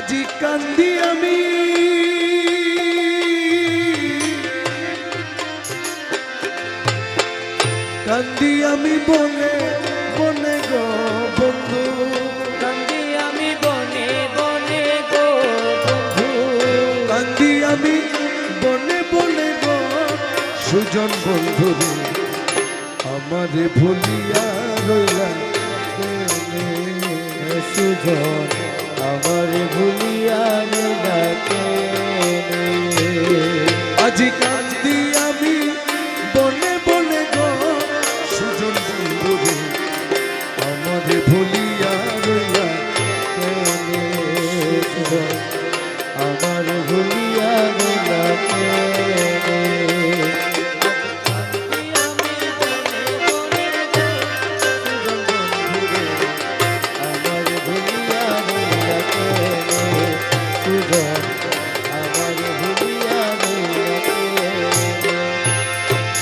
আজি কান্দি আমি। কান্দি আমি বনে বনে গো বন্ধু। কান্দি আমি বনে বনে গো বন্ধু। কান্দি আমি বনে বনে গো সুজন বন্ধু। আমারে ভুলিয়া রইলা সুজন। আমার ভুলিয়া ডাকে আজি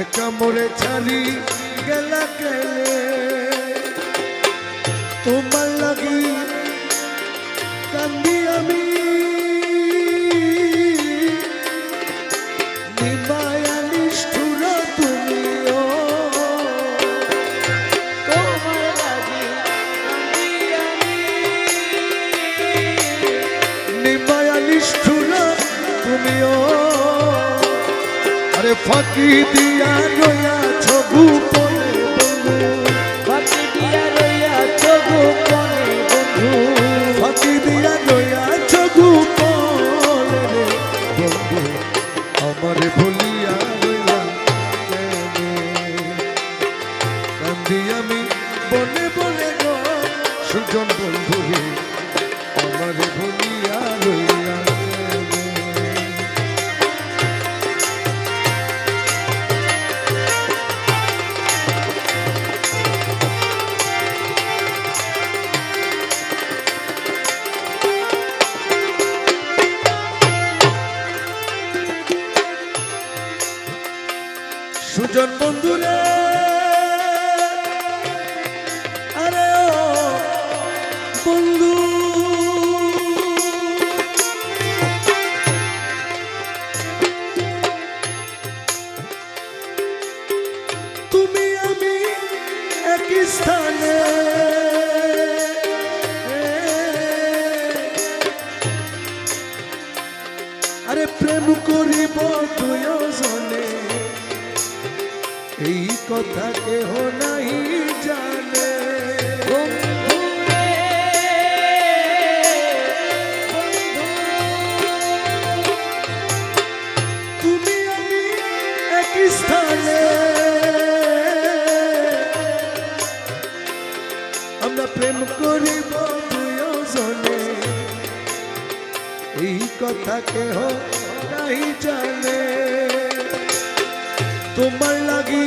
একা মরে ছাড়ি গেলা গেলে। তোমার ফাঁকি দিয়া রয়াছ গোপনে বন্ধু। বাকি দিয়া রইয়াছ গোপনে বন্ধু। ফাঁকি দিয়া রয়াছ গোপনে বন্ধু। আমারে ভুলিয়া রইলা কেনে? কান্দি আমি বনে বনে গো সুজন বন্ধু সুজন বন্ধুরে। আরে ও বন্ধু। তুমি আমি একই স্থানে। আরে প্রেম করিব দুজনে কথা কেহ নাই জানে। তুমি আমি একই স্থানে। আমরা প্রেম করিব দুজনে এই কথা কেহ নাই জানে। তোমার লাগি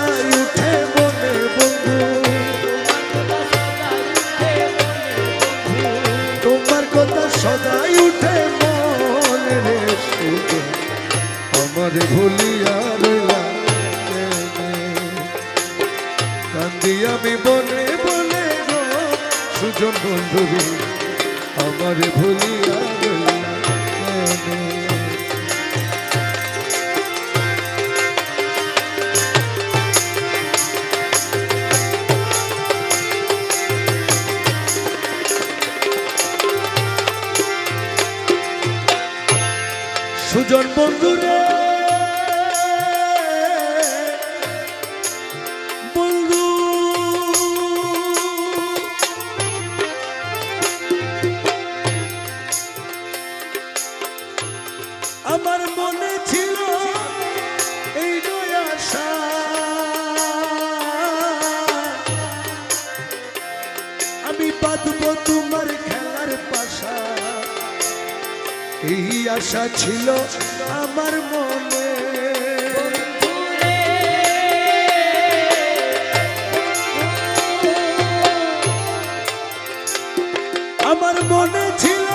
কান্দি আমি বলে বলে গো সুজন বন্ধু আমার ভুলিয়া এই আশা ছিল আমার মনে। আমার মনে ছিল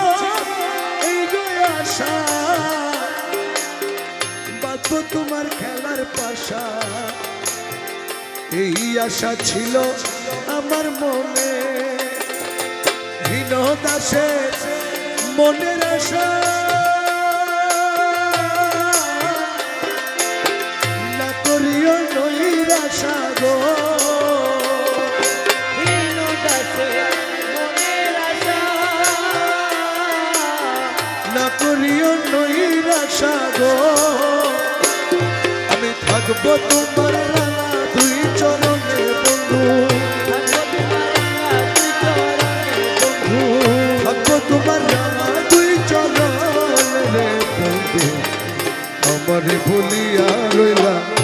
এই আশা। বাধ্য তোমার খেলার পাশা। এই আশা ছিল আমার মনে। হীন দাসে মনের আশা। না করিও নৈরাশা গো। হীন দাসে মনের আশা না করিও নৈরাশা গো। আমি থাকব তোমার আমারে ভুলিয়া রইলা